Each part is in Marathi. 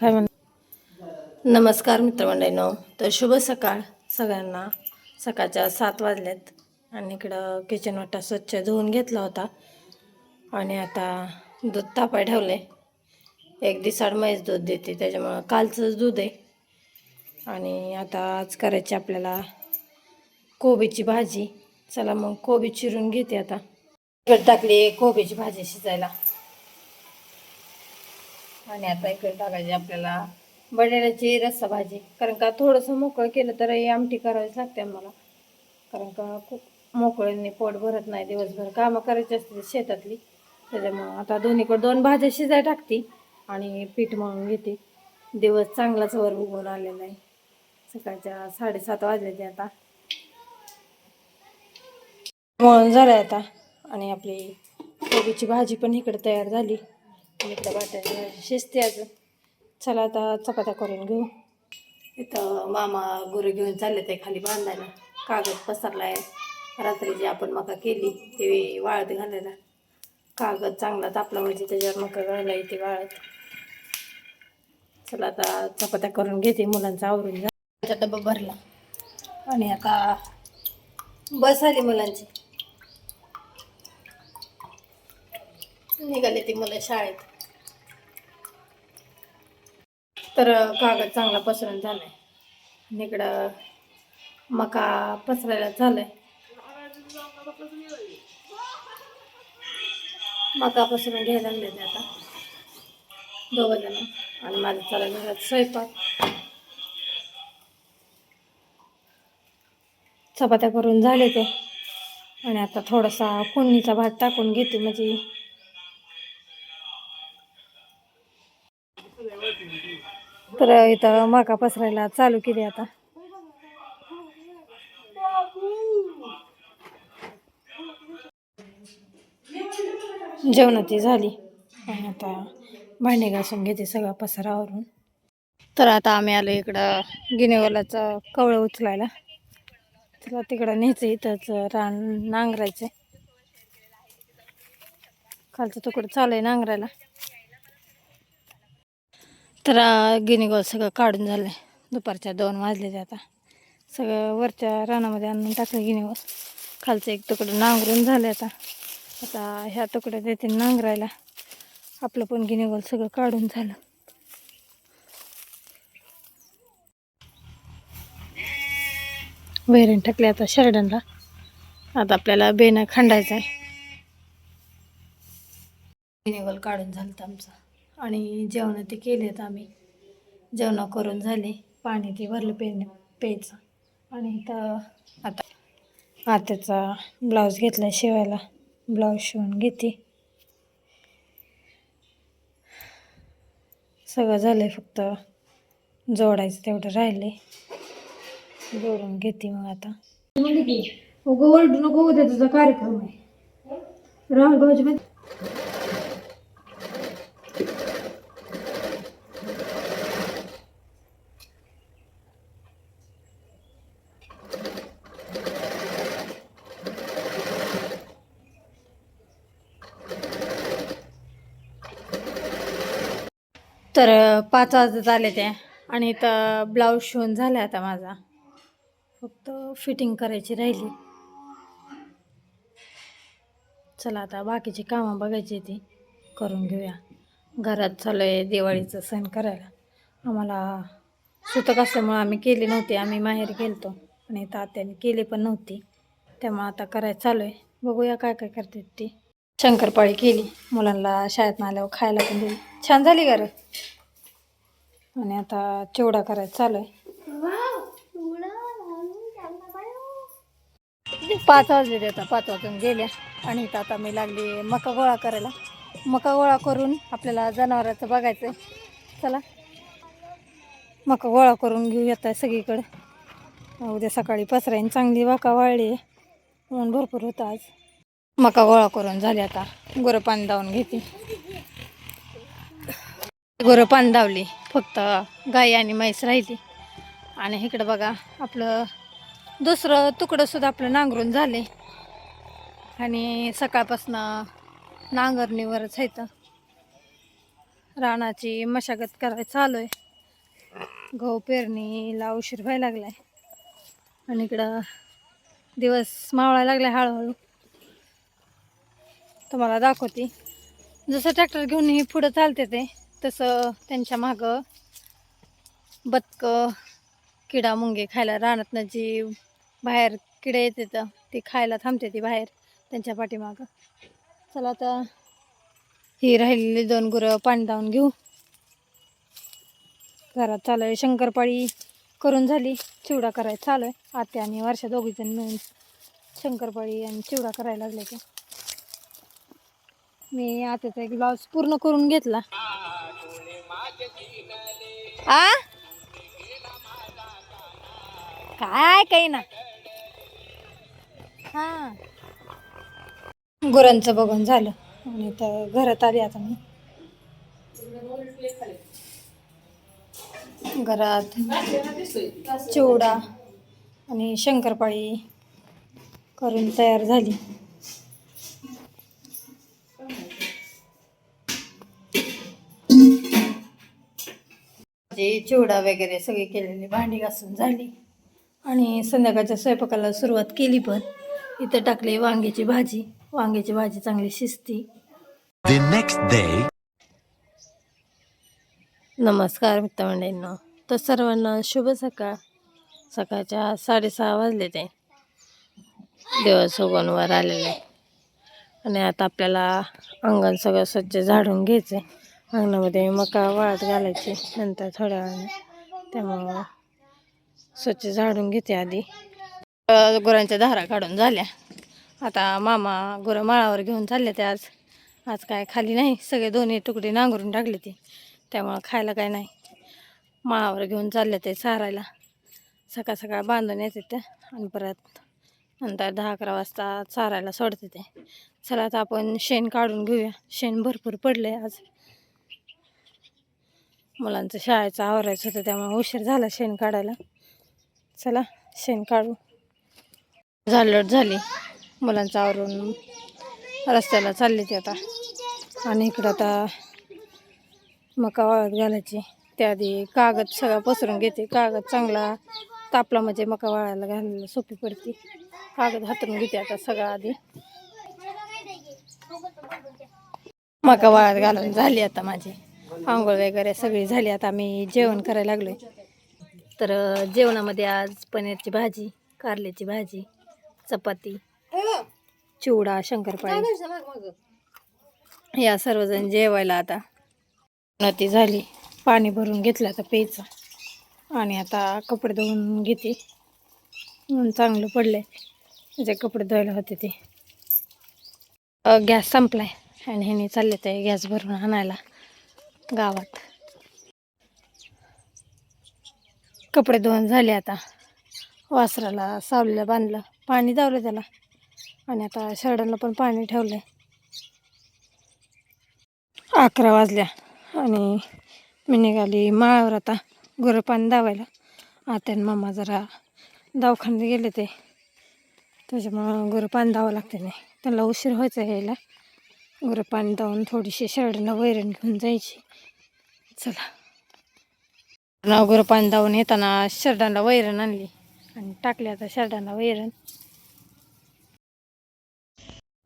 काय म्हण नमस्कार मित्रमंडळीनो तर शुभ सकाळ सगळ्यांना. सकाळच्या सात वाजल्यात आणि इकडं किचन वाटा स्वच्छ धुवून घेतला होता. आणि आता दूध तापाय ठेवले एक दिसाड म्हैस दूध देते त्याच्यामुळं कालचंच दूध आहे. आणि आता आज करायची आपल्याला कोबीची भाजी. चला मग कोबी चिरून घेते आता. इकडे टाकली कोबीची भाजी शिजायला. आणि आता इकडे टाकायची आपल्याला बटाट्याची रस्सा भाजी. कारण का थोडंसं मोकळं केलं तर ही आमटी करावीच लागते मला कारण का खूप मोकळ्यांनी पोट भरत नाही दिवसभर. कामं करायची असते शेतातली. त्याच्यामुळं आता दोन्हीकडे दोन भाज्या शिजाय टाकते आणि पीठ मळून घेते. दिवस चांगलाच वर उगवून आलेला आहे. सकाळच्या साडेसात वाजायचे आता. मळून झालं आता. आणि आपली कोबीची भाजी पण इकडे तयार झाली. आणि इकडे बटाट्याची भाजी शिजते अजून. चला आता चपात्या करून घेऊ. इथं मामा गुरु घेऊन चालले ते खाली बांधायला. कागद पसरला आहे रात्री जी आपण मका केली ते वाळत घालायला. कागद चांगला तापला म्हणजे त्याच्यावर मका घालाय ते वाळत. चला आता चपात्या करून घेते मुलांचा आवरून जा. डबा भरला. आणि आता बस आली मुलांची. निघाले ती मुलं शाळेत. तर कागद चांगला पसरून झालाय. आणि इकडं मका पसरायला झालाय. मका पसरून घ्यायला लागले ते आता. दोघं जण. आणि माझं चालू घरात स्वयंपाक. चपात्या करून झाले ते. आणि आता थोडासा फोडणीचा भात टाकून घेते. म्हणजे तर इथं मका पसरायला चालू केली आता. जेवणाची झाली. आणि आता भांडे घासून घेते सगळा पसरावरून. तर आता आम्ही आलो इकडं गिनेवालाचं कवळं उचलायला. तिला तिकडं न्यायचं इथंच रान नांगरायचं खालचं तुकडं चालू आहे नांगरायला. तर गिनीगोल सगळं काढून झालं. आहे दुपारच्या दोन वाजले आता. सगळं वरच्या रानामध्ये आणून टाकलं गिनीगोल खालचं एक तुकडं नांगरून झालं आता. आता ह्या तुकड्यात येते नांगरायला. आपलं पण गिनीगोल सगळं काढून झालं. वैरण टाकले आता शर्डनला. आता आपल्याला बेनं खंडायचं आहे गिनीगोल काढून झालं आमचं. आणि जेवण ते केलेत आम्ही. जेवण करून झाले पाणी ते भरलं पे प्यायचं. आणि तर आता आताचा ब्लाऊज घेतला शिवायला. ब्लाऊज शिवून घेते. सगळं झालं फक्त जोडायचं तेवढं राहिले जोडून घेते मग आता. उगं ओरडू नको उद्या तुझा कार्यक्रम आहे. राहुल भाऊजी तर पाच वाजत आले ते. आणि इथं ब्लाऊज शिवून झाला आता माझा. फक्त फिटिंग करायची राहिली. चला आता बाकीची कामं बघायची ती. करून घेऊया. घरात चालू आहे दिवाळीचं सण करायला. आम्हाला सुतक असल्यामुळं आम्ही केली नव्हती. आम्ही माहेर गेलतो. आणि तात्याने केली पण नव्हती. त्यामुळं आता करायचं चालू आहे बघूया काय काय करते ती. शंकरपाळी केली. मुलांना शाळेत आल्यावर खायला पण दिली छान झाली घर आणि आता चिवडा करायचा? चालू आहे पाच वाजले ते आता पाच वाजून गेल्या आणि इथं आता मी लागली मका गोळा करायला. मका गोळा करून आपल्याला जनावराचं बघायचं आहे चला. मका गोळा करून घेऊ येत सगळीकडं. उद्या सकाळी पसराईन चांगली वाका वाळली. आहे ऊन भरपूर होतं आज. मका गोळा करून झाले आता. गुरं पाणी दावून घेते. गुरं पान धावली फक्त गाई आणि म्हैस राहिली. आणि इकडं बघा आपलं दुसरं तुकडं सुद्धा आपलं नांगरून झाले. आणि सकाळपासनं नांगरणीवरच आहे तर रानाची मशागत करायला चालू आहे. गहू पेरणीला उशीर व्हायला लागलाय. आणि इकडं दिवस मावळायला लागलाय हळूहळू. तुम्हाला दाखवते. जसं ट्रॅक्टर घेऊन ही पुढं चालते ते तसं त्यांच्या मागं बदकं किडा मुंगे खायला रानातनं जी बाहेर किडे येते तर ती खायला थांबते ती बाहेर त्यांच्या पाठीमागं. चला आता ही राहिलेली दोन गुरं पाणी लावून घेऊ. घरात चालू आहे शंकरपाळी करून झाली चिवडा करायला चालू आहे आत्या आणि वर्षा दोघीजण मिळून शंकरपाळी आणि चिवडा करायला लागले की मी आत्याचा एक ब्लाऊज पूर्ण करून घेतला. आ? काय काही ना. हा. गुरांचं बघून झालं. आणि तर घरात आली आता मी. घरात चिवडा आणि शंकरपाळी करून तयार झाली. जे चिवडा वगैरे सगळी केलेली भांडी घासून झाली. आणि संध्याकाळच्या स्वयंपाकाला सुरुवात केली पण. इथं टाकली वांग्याची भाजी. वांग्याची भाजी चांगली शिजती. The next day, नमस्कार मित्रमंडळींनो. तर सर्वांना शुभ सकाळ. सकाळच्या साडेसहा वाजले ते. दिवस उगवून आलेले. आणि आता आपल्याला अंगण सगळं स्वच्छ झाडून घ्यायचं अंगणामध्ये मका वाळत घालायची नंतर थोड्या वेळाने. त्यामुळं स्वच्छ झाडून घेते आधी. गुरांच्या धारा काढून झाल्या. आता मामा गुरं माळावर घेऊन चालले ते आज. आज काय खाली नाही. सगळे दोन्ही तुकडे नांगरून टाकले ते. त्यामुळं खायला काय नाही. माळावर घेऊन चालले ते चारायला सकाळ सकाळ बांधून येते ते आणि परत नंतर दहा अकरा वाजता चारायला सोडते ते. चला आता आपण शेण काढून घेऊया. शेण भरपूर पडलं आहे आज. मुलांचं शाळेचं आवरायचं होतं त्यामुळे उशीर झाला शेण काढायला. चला शेण काढू. झालट झाली. मुलांचं आवरून रस्त्याला चालली ती आता. आणि इकडं आता मका वाळत घालायची. त्याआधी कागद सगळा पसरून घेते. कागद चांगला तापला म्हणजे मका वाळायला घालायला सोपी पडते. कागद हातरून घेते आता सगळा आधी. मका वाळत घालून झाली आता माझी. आंघोळ वगैरे सगळी झाली. आता आम्ही जेवण करायला लागलोय. तर जेवणामध्ये आज पनीरची भाजी कारल्याची भाजी चपाती चिवडा शंकरपाळी. या सर्वजण जेवायला आता. ती झाली. पाणी भरून घेतलं आता प्यायचं. आणि आता कपडे धुवून घेते. ऊन चांगलं पडले जे कपडे धुवायला होते ते. गॅस संपलाय. आणि ह्याने चालले ते गॅस भरून आणायला. गावात. कपडे धुवून झाले आता. वासराला सावलीला बांधलं. पाणी दावलं त्याला. आणि आता शर्डाला पण पाणी ठेवलंय. अकरा वाजल्या. आणि मी निघाली माळावर आता. गुरं पाणी दावायला आता मामा जरा दवाखान्यात गेले ते. त्याच्यामुळं गुरं पाणी दावं लागते नाही. त्यांना उशीर व्हायचा यायला. गुरं पाणी दावून थोडीशी शर्डला वैरण घेऊन जायची. चला. नाव पाणी दावून येताना शर्डाला वैरण आणली आणि टाकली आता शर्डाला वैरण.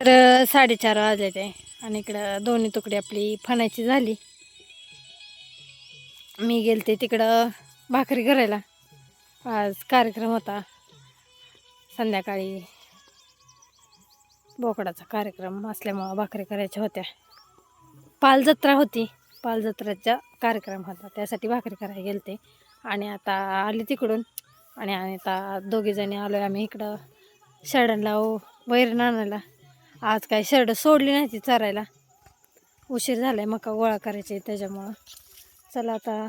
तर साडेचार वाजले ते आणि इकडं दोन्ही तुकडी आपली फणायची झाली. मी गेलते तिकडं भाकरी करायला. आज कार्यक्रम होता. संध्याकाळी बोकडाचा कार्यक्रम असल्यामुळं भाकरी करायच्या होत्या. पाल जत्रा होती. पाल जत्रेचा कार्यक्रम होता. त्यासाठी भाकरी करायला गेलते. आणि आता आली तिकडून. आणि आता दोघीजणी आलो आहे आम्ही इकडं. शर्डनला वैरण आणायला आज काय शर्ट सोडली नाही ती चरायला. उशीर झाला आहे मका गोळा करायचे त्याच्यामुळं. चला आता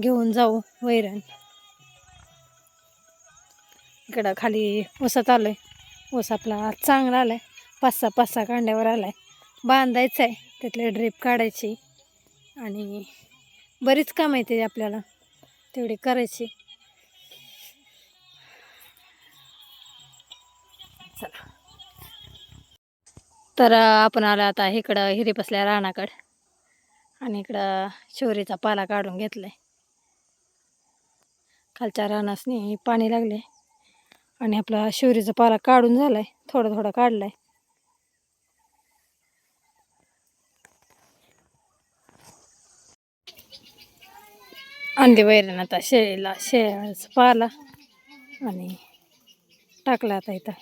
घेऊन जाऊ वैरण. इकडं खाली उसत आलो आहे ऊस आपला चांगला आला आहे पाच सहा पाच सहा कांड्यावर आला आहे बांधायचं आहे त्यातले ड्रीप काढायची. आणि बरीच काम आहे ते आपल्याला. तेवढी करायची. चला. तर आपण आलो आता इकडं हिरी बसल्या रानाकडं. आणि इकडं शिवरीचा पाला काढून घेतलाय. खालच्या रानासनी पाणी लागले आणि आपला शिवरीचा पाला काढून झालाय. थोडा थोडा काढलाय. अंडी वैरण आता शेळीला शेळ्याचा पाला आणि टाकला आता इथं.